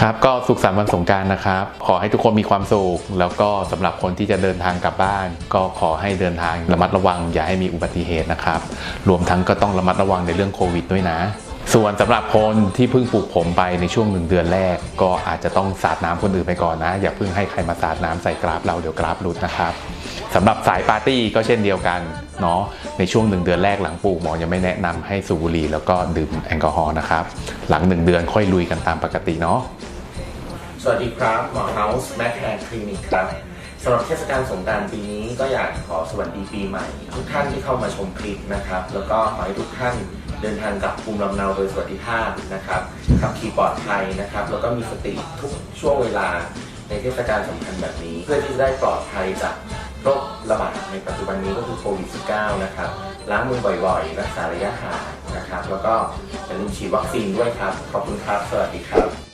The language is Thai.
ครับก็สุขสันต์วันสงการนะครับ ขอให้ทุกคนมีความสุขแล้วก็สำหรับคนที่จะเดินทางกลับบ้าน ก็ขอให้เดินทางระมัดระวัง อย่าให้มีอุบัติเหตุนะครับ รวมทั้งก็ต้องระมัดระวังในเรื่องโควิดด้วยนะ ส่วนสำหรับคนที่เพิ่งปลูกผมไปในช่วงหนึ่งเดือนแรก ก็อาจจะต้องสาดน้ำคนอื่นไปก่อนนะ อย่าเพิ่งให้ใครมาสาดน้ำใส่กราฟเราเดี๋ยวกราฟหลุดนะครับสำหรับสายปาร์ตี้ก็เช่นเดียวกันเนาะในช่วงหนึ่งเดือนแรกหลังปลูกหมอยังไม่แนะนำให้สูบบุหรี่แล้วก็ดื่มแอลกอฮอล์นะครับ หลังหนึ่งเดือนค่อยลุยกันตามปกติเนาะสวัสดีครับหมอเฮาส์แบ็คแฮร์คลินิกครับ สำหรับเทศกาลสงกรารปีนี้ก็อยากขอสวัสดีปีใหม่ ทุกท่านที่เข้ามาชมคลิปนะครับ แล้วก็ขอให้ทุกท่านเดินทางกลับภูมิลำเนาโดยสวัสดิภาพนะครับขับขี่ปลอดภัยนะครับ แล้วก็มีสติทุกช่วงเวลาในเทศกาลสำคัญแบบนี้ เพื่อที่จะได้ปลอดภัยจากโรคระบาดในปัจจุบันนี้ก็คือโควิด -19 นะครับล้างมือบ่อยๆ รักษาระยะห่างนะครับ แล้วก็อย่าลืมฉีดวัคซีนด้วยครับ ขอบคุณครับ สวัสดีครับ